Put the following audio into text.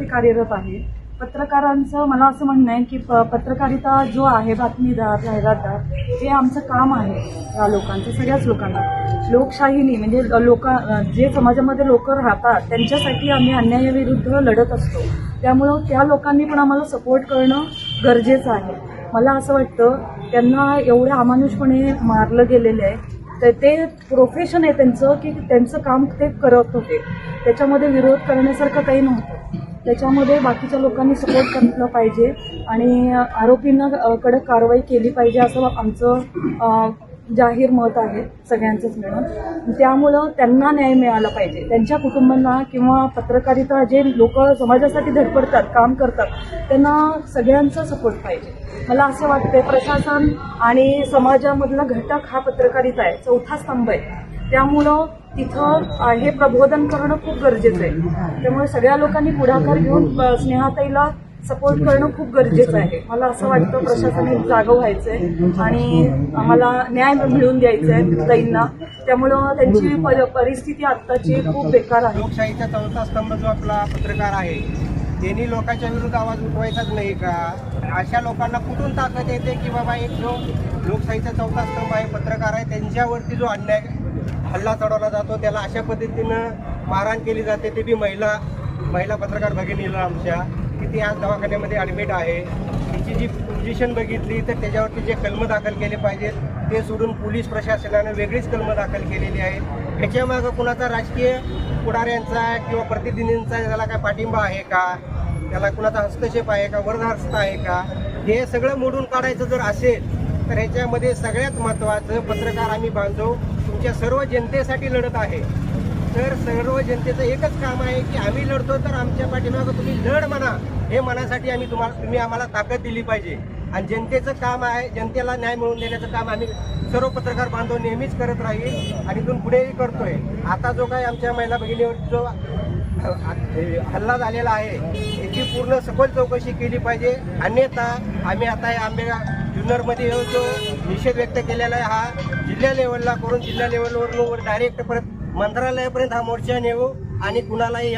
कार्यरत आहे. पत्रकारांचं मला असं म्हणणं आहे की प पत्रकारिता जो आहे बातमीदार जाहिरातदार हे आमचं काम आहे या लोकांचं सगळ्याच लोकांना. लोकशाहीनी म्हणजे लोक जे समाजामध्ये लोक राहतात त्यांच्यासाठी आम्ही अन्यायाविरुद्ध लढत असतो. त्यामुळं त्या लोकांनी पण आम्हाला सपोर्ट करणं गरजेचं आहे. मला असं वाटतं त्यांना एवढ्या अमानुषपणे मारलं गेलेलं आहे तर ते प्रोफेशन आहे त्यांचं की त्यांचं काम ते करत होते. त्याच्यामध्ये विरोध करण्यासारखं काही नव्हतं. त्याच्यामध्ये बाकीच्या लोकांनी सपोर्ट केलं पाहिजे आणि आरोपींना कडक कारवाई केली पाहिजे असं आमचं जाहीर मत आहे सगळ्यांचंच मिळून. त्यामुळं त्यांना न्याय मिळाला पाहिजे. त्यांच्या कुटुंबांना किंवा पत्रकारिता जे लोक समाजासाठी धडपडतात काम करतात त्यांना सगळ्यांचा सपोर्ट पाहिजे. मला असं वाटतंय प्रशासन आणि समाजामधला घटक हा पत्रकारिता आहे चौथा स्तंभ आहे. त्यामुळं तिथं हे प्रबोधन करणं खूप गरजेचं आहे. त्यामुळे सगळ्या लोकांनी पुढाकार घेऊन स्नेहाताईला सपोर्ट करणं खूप गरजेचं आहे. मला असं वाटतं प्रशासनाने जागं व्हायचंय आणि आम्हाला न्याय मिळवून द्यायचा आहे ताईंना. त्यामुळं त्यांची प- परिस्थिती आत्ताची खूप बेकार आहे. लोकशाहीचा चौथा स्तंभ जो आपला पत्रकार आहे त्यांनी लोकांच्या विरुद्ध आवाज उठवायचाच नाही का? अशा लोकांना कुठून ताकद येते की बाबा एक जो लोकशाहीचा चौथा स्तंभ आहे पत्रकार आहे त्यांच्यावरती जो अन्याय हल्ला चढवला जातो. त्याला अशा पद्धतीनं मारहाण केली जाते. ते बी महिला महिला पत्रकार भगिनीला आमच्या की ती आज दवाखान्यामध्ये ॲडमिट आहे. तिची जी पोझिशन बघितली तर त्याच्यावरती जे कलम दाखल केले पाहिजेत ते सोडून पोलीस प्रशासनानं वेगळीच कलम दाखल केलेली आहे. ह्याच्यामागं कुणाचा राजकीय पुढाऱ्यांचा किंवा प्रतिनिधींचा त्याला काय पाठिंबा आहे का? त्याला कुणाचा हस्तक्षेप आहे का? वरदहस्त आहे का? हे सगळं मोडून काढायचं जर असेल तर ह्याच्यामध्ये सगळ्यात महत्त्वाचं पत्रकार आम्ही बांधव तुमच्या सर्व जनतेसाठी लढत आहे. तर सर्व जनतेचं एकच काम आहे की आम्ही लढतो तर आमच्या पाठीमागं तुम्ही लढ म्हणा. हे मनासाठी आम्ही तुम्हाला तुम्ही आम्हाला ताकद दिली पाहिजे. आणि जनतेचं काम आहे जनतेला न्याय मिळवून देण्याचं काम आम्ही सर्व पत्रकार बांधव नेहमीच करत राहील आणि इथून पुढेही करतोय. आता जो काही आमच्या महिला भगिनीवर जो हल्ला झालेला आहे याची पूर्ण सखोल चौकशी केली पाहिजे. अन्यथा आम्ही आता हे आंबेगा जुन्नरमध्ये येऊन जो निषेध व्यक्त केलेला आहे हा जिल्हा लेवलला करून जिल्हा लेवलवरून डायरेक्ट परत मंत्रालयापर्यंत हा मोर्चा नेऊ आणि कुणालाही